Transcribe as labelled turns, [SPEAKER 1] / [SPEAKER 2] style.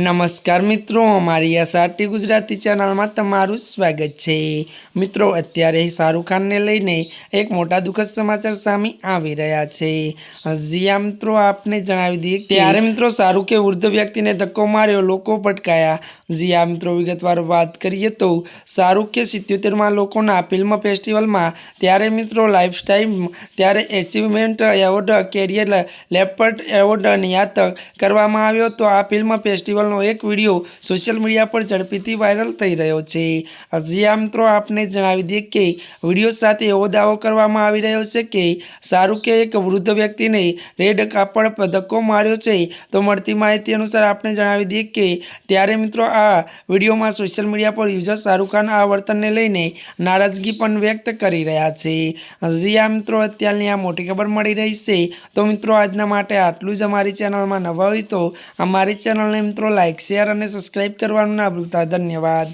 [SPEAKER 1] નમસ્કાર મિત્રો, અમારી આ સાટી ગુજરાતી ચેનલમાં તમારું સ્વાગત છે. મિત્રો, અત્યારે શાહરૂખ ખાનને લઈને એક મોટા દુઃખદ સમાચાર સામે આવી રહ્યા છે. જ્યાં મિત્રો, આપને જણાવી દઈએ ત્યારે મિત્રો શાહરૂખે વૃદ્ધ વ્યક્તિને ધક્કો માર્યો, લોકો પટકાયા જ્યાં મિત્રો, વિગતવાર વાત કરીએ તો શાહરૂખે સિત્યોતેરમાં લોકોના ફિલ્મ ફેસ્ટિવલમાં ત્યારે મિત્રો લાઇફસ્ટાઈલ ત્યારે એચિવમેન્ટ એવોર્ડ, કેરિયર લેપર્ટ એવોર્ડ નિયાત કરવામાં આવ્યો તો આ ફિલ્મ ફેસ્ટિવલનો એક વીડિયો સોશિયલ મીડિયા પર ઝડપીથી વાયરલ થઈ રહ્યો છે. હજી મિત્રો, આપને જણાવી દઈએ કે વીડિયો સાથે એવો દાવો કરવામાં આવી રહ્યો છે કે શાહરૂખે એક વૃદ્ધ વ્યક્તિને રેડ કાપડ ધક્કો માર્યો છે. તો મળતી માહિતી અનુસાર આપણે જણાવી દઈએ કે ત્યારે મિત્રો, આ વિડીયોમાં સોશિયલ મીડિયા પર યુઝર શાહરૂખ ખાન આ વર્તનને લઈને નારાજગી પણ વ્યક્ત કરી રહ્યા છે. હજી મિત્રો, અત્યારની આ મોટી ખબર મળી રહી છે. તો મિત્રો, આજના માટે આટલું જ અમારી ચેનલમાં નવા હોય તો અમારી ચેનલને મિત્રો લાઇક શેર અને સબસ્ક્રાઈબ કરવાનું ના ભૂલતા. ધન્યવાદ.